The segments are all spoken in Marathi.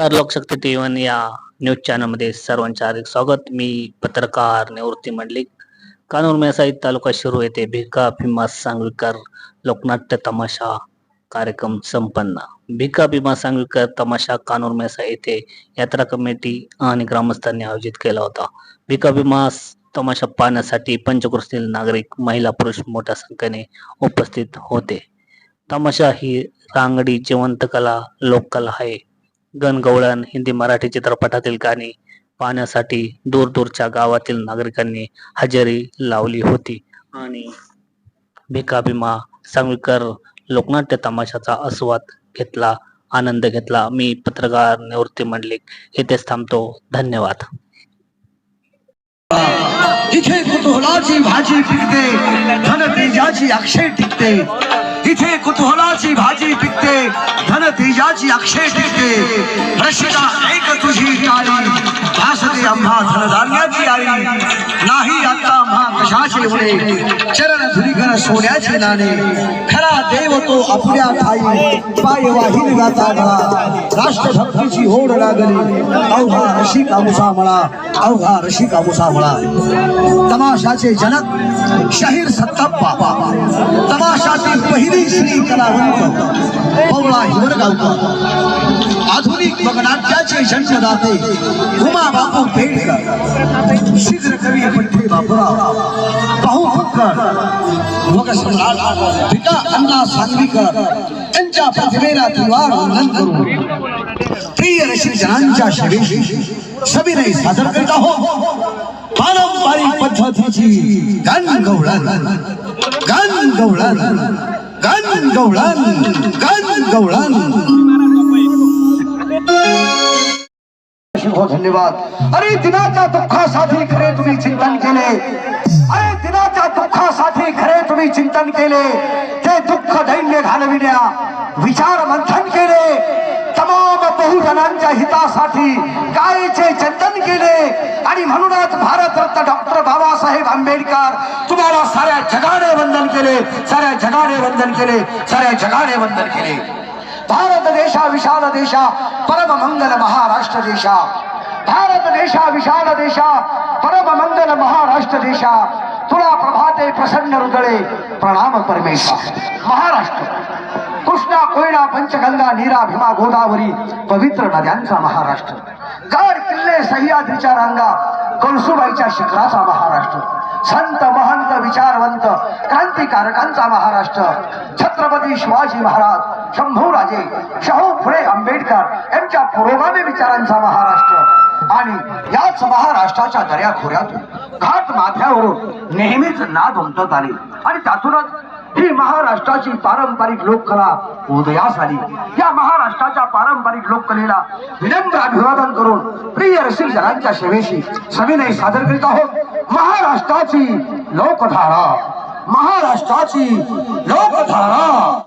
लोकशक्ती टी वन या न्यूज चॅनलमध्ये सर्वांचे हार्दिक स्वागत. मी पत्रकार निवृत्ती मंडलिक कानूर मेसाई तालुका शिरू येथे भिका भीमा सांगवीकर लोकनाट्य तमाशा कार्यक्रम संपन्न. भिका भीमा सांगवीकर तमाशा कानूर मेसा येथे यात्रा कमिटी आणि ग्रामस्थांनी आयोजित केला होता. भिका भीमा तमाशा पाहण्यासाठी पंचकृष्टील नागरिक महिला पुरुष मोठ्या संख्येने उपस्थित होते. तमाशा ही रांगडी जिवंत कला लोककला आहे. गणगवळण हिंदी मराठी चित्रपटातील गाणी पाहण्यासाठी दूरदूरच्या गावातील नागरिकांनी हजेरी लावली होती. आणि भिका भीमा सांगवीकर लोकनाट्य तमाशाचा आस्वाद घेतला आनंद घेतला. मी पत्रकार निवृत्ती मंडलिक येथेच थांबतो. धन्यवाद. इथे कुतुहलाची भाजी पिकते धन तेजाची अक्षय टिकते. इथे कुतूहलाची भाजी पिकते धन तेजाची अक्षय टिकते रशिका ऐक तुझी टाळी भासते आम्हा धनधान्याची आई. नाही आता आम्हा कशाचे उडे चरण धुरीकर सोन्याचे नाणे. खरा देव तो आपल्या ठाई. पाय वाहील गाता मला. राष्ट्रभक्तीची होड लागली. अवघा रशिका म्हणा अवघा ऋषी कामुसा म्हणा तमाशाचे जनक शाहीर सत्ताप्पा. महाराष्ट्रातील पहिली श्री कलावंत पवळा हिवरगावकर आधुनिक मगनाट्याचे जन्मदाते उमा बापू पेडकर शीघ्र कवी पठ्ठे बापूराव पाहू फुक्कर मग सम्राट पिता अण्णा सांगवीकर त्यांच्या प्रतिमेला तिवार वंदन करू प्रिय रसिक जनांच्या शेवेशी सविनय सादर करीत आहोत. पारंपरिक पद्धतीची गण गवळण गण गवळण गण गवळण गण गवळण हो धन्यवाद. अरे दिनाच्या दुःखासाठी खरे तुम्ही चिंतन केले. अरे दिनाच्या दुःखासाठी खरे तुम्ही चिंतन केले. ते दुःख दैन्य घालविण्या विचार मंथन केले. हितासाठी कायेचे चिंतन केले. आणि म्हणूनच भारतरत्न डॉक्टर बाबासाहेब आंबेडकर तुम्हाला साऱ्या जगाने वंदन केले साऱ्या जगाने वंदन केले साऱ्या जगाने वंदन केले. भारत देशा विशाल देशा परम मंगल महाराष्ट्र देशा. भारत देशा विशाल देशा परम मंगल महाराष्ट्र देशा. तुला प्रभाते प्रसन्न हृदये प्रणाम परमेश्वर. महाराष्ट्र. कृष्णा कोयना पंचगंगा नीरा भीमा गोदावरी पवित्र नद्यांचा महाराष्ट्र. गड किल्ले सह्याद्रीच्या रांगा कळसुबाईच्या शिखराचा महाराष्ट्र. संत महंत विचारवंत क्रांतिकारकांचा महाराष्ट्र. छत्रपती शिवाजी महाराज शंभूराजे शाहू फुले आंबेडकर यांच्या पुरोगामी विचारांचा महाराष्ट्र. आणि याच महाराष्ट्राच्या दर्याखोऱ्यातून घाट माथ्यावरून नेहमीच नाद उमटत आली. आणि त्यातूनच ही महाराष्ट्राची पारंपरिक लोककला उदयास आली. या महाराष्ट्राच्या पारंपरिक लोककलेला विनम्र अभिवादन करून प्रिय रसिक जनांच्या सेवेशी सविनय सादर करीत आहोत महाराष्ट्राची लोकधारा. महाराष्ट्राची लोकधारा.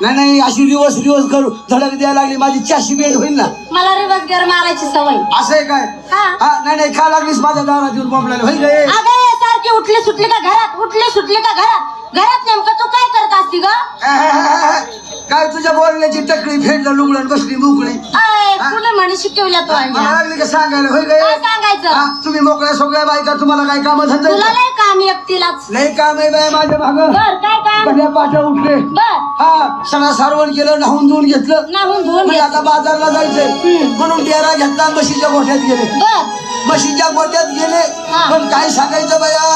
नाही नाही अशी रिवर्स रिवर्स करू. धडक द्यायला लागली माझी चारशे बेड होईल ना? मला रिवर्स गेअर मारायची सवय. असं आहे काय? हा. हा नाही नाही का लागलीस माझ्या दारात येऊन बोंबलायला. गे अगं सारखी उठली सुटली का घरात? उठली सुटली का घरात? घरात नेमकं तू काय करत असती ग? काय तुझ्या बोलण्याची टकळी फेडलं लुगडं बसली मोकळी? अय, कुणी म्हणे शिकवल्या तू मला आणल्या? लागली का सांगायला? होय गे काय सांगायचं? तुम्ही मोकळ्या सोकळ्या बायका तुम्हाला काय काम तुला धंदा नाही काम एकटीलाच. लय काम आहे बाय माझ्या भाग बर काय भल्या पाठा उठले. हा सारवण केलं नाहून धुवून घेतलं. नाहून धुवून म्हणजे. आता बाजारला जायचंय. म्हणून डेरा घेतला म्हशीच्या गोठ्यात गेले. बर. म्हशीच्या गोठ्यात गेले. हा. पण काय सांगायचं बया?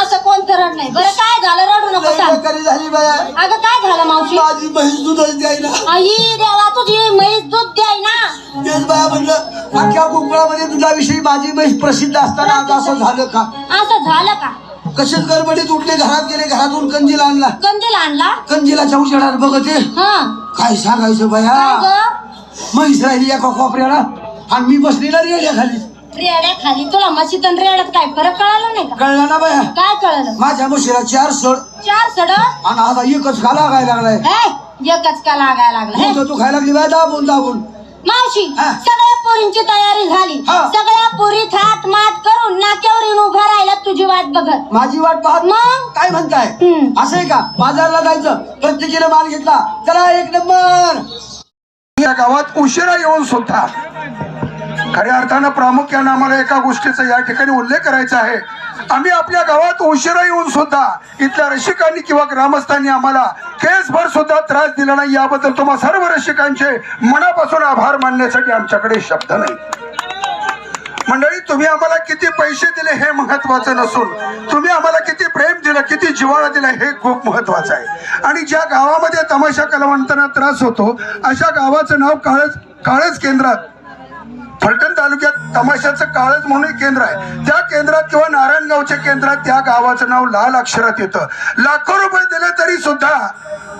असं रड नाही. बरं काय झालं? रडू नको सांग. बेकारी झाली बया. अगं काय झालं मावशी? माझी म्हैस दूधच द्यायला. आई देवा तुझी म्हैस दूध द्याय ना. तेच बाया म्हणलं अख्ख्या कुंकळामध्ये दुधाविषयी माझी म्हैस प्रसिद्ध असताना आज असं झालं का? असं झालं का? कसेच गडबडीत उठले घरात गेले घरातून कंजील आणला. कंदील आणला? कंजिलाच्या उजेडात बघते. हा. काय सांगायचं काय बया ग? म्हैस राहिली एका कोपऱ्याला आणि मी बसली ना रेड्या खाली. रेड्या खाली तुला म्हशीत आणि रेड्यात काय फरक कळाला नाही का? कळलं ना बया. काय कळलं? माझ्या म्हशीला चार सड. चार सड? आणि आता एकच का लागायला लागलाय? हे एकच का लागायला लागला हे? तू खायला लागली बाय दाबून दाबून. मावशी हा. सगळ्या पोरींची तयारी झाली. हा. सगळ्या पोरी थाट माट करून नाक्यावर येऊन उभा राहिला तुझी वाट बघत. माझी वाट पाहत मग? काय म्हणताय? हम्म. असं आहे का? बाजारला जायचं. प्रत्येकीने माल घेतला. चला एक नंबर. या गावात उशिरा येऊन सुद्धा खऱ्या अर्थानं प्रामुख्यानं आम्हाला एका गोष्टीचा या ठिकाणी उल्लेख करायचा आहे. आम्ही आपल्या गावात उशिरा येऊन सुद्धा इथल्या रसिकांनी किंवा ग्रामस्थांनी आम्हाला केसभर सुद्धा त्रास दिला नाही. याबद्दल तुम्हा सर्व रसिकांचे मनापासून आभार मानण्यासाठी आमच्याकडे शब्द नाही. मंडळी तुम्ही आम्हाला किती पैसे दिले हे महत्वाचं नसून तुम्ही आम्हाला किती प्रेम दिलं किती जिव्हाळा दिला हे खूप महत्वाचं आहे. आणि ज्या गावामध्ये तमाशा कलावंतांना त्रास होतो अशा गावाचं नाव काळच काळच केंद्रात फलटण तालुक्यात तमाशाचं काळच म्हणून एक केंद्र आहे. त्या केंद्रात किंवा नारायणगावच्या केंद्रात त्या गावाचं नाव लाल अक्षरात येतं. लाखो रुपये दिले तरी सुद्धा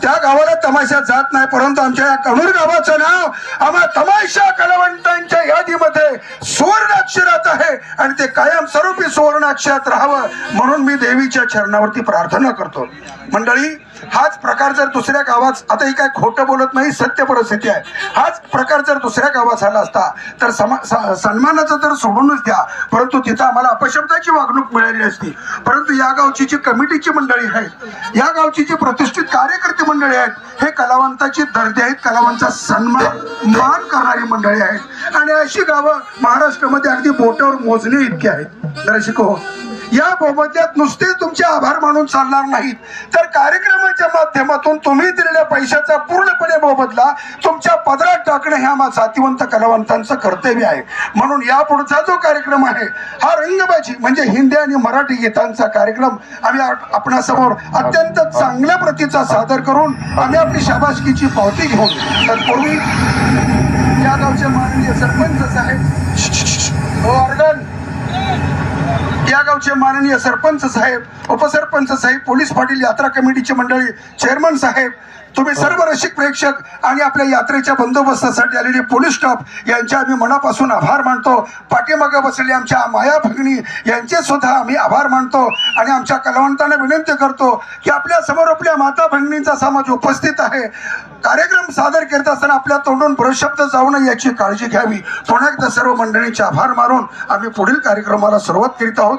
त्या गावाला तमाशा जात नाही. परंतु आमच्या या कणूर गावाचं नाव आम्हा तमाशा कलावंतांच्या यादीमध्ये सुवर्ण अक्षरात आहे. आणि ते कायम स्वरूपी सुवर्ण अक्षरात राहावं म्हणून मी देवीच्या चरणावरती प्रार्थना करतो. मंडळी हाच प्रकार जर दुसऱ्या गावात आता ही काय खोटं बोलत नाही सत्य परिस्थिती आहे. हाच प्रकार जर दुसऱ्या गावात झाला असता तर समा सन्मानाचं तर सोडूनच द्या. परंतु तिथं आम्हाला अपशब्दाची वागणूक मिळाली असती परंतु या गावची जी कमिटीची मंडळी आहेत या गावची जी प्रतिष्ठित कार्यकर्ते मंडळी आहेत हे कलावंताची दर्जे आहेत कलावंतचा सन्मान मान करणारी मंडळी आहेत. आणि अशी गावं महाराष्ट्रामध्ये अगदी बोटावर मोजणे इतकी आहेत. दर्शक या मोबदल्यात नुसते तुमचे आभार मानून चालणार नाहीत. तर कार्यक्रमाच्या माध्यमातून तुम्ही दिलेल्या पैशाचा पूर्णपणे मोबदला तुमच्या पदरात टाकणं हे आम्हा साथीवंत कलावंतांचं कर्तव्य आहे. म्हणून यापुढचा जो कार्यक्रम आहे हा रंगबाजी म्हणजे हिंदी आणि मराठी गीतांचा कार्यक्रम आम्ही आपणासमोर अत्यंत चांगल्या प्रतीचा सादर करून आम्ही आपली शाबासकीची पावती घेऊन तत्पूर्वी या गावचे माननीय सरपंच साहेब हो, ऑर्गन. गावचे माननीय सरपंच साहेब उपसरपंच साहेब पोलीस पाटील यात्रा कमिटीचे मंडळी चेअरमन साहेब तुम्ही सर्व रसिक प्रेक्षक आणि आपल्या यात्रेच्या बंदोबस्तासाठी आलेले पोलीस स्टाफ यांचे आम्ही मनापासून आभार मानतो. पाठीमागे बसलेले आमच्या माया भगिनी यांचे सुद्धा आम्ही आभार मानतो आणि आमच्या कलावंतांना विनंती करतो की आपल्यासमोर आपल्या माता भगिनींचा समाज उपस्थित आहे. कार्यक्रम सादर करत असताना आपल्या तोंडून प्रशब्द जाऊ नये याची काळजी घ्यावी. पुन्हा एकदा सर्व मंडळींचे आभार मानून आम्ही पुढील कार्यक्रमाला सुरुवात करीत आहोत.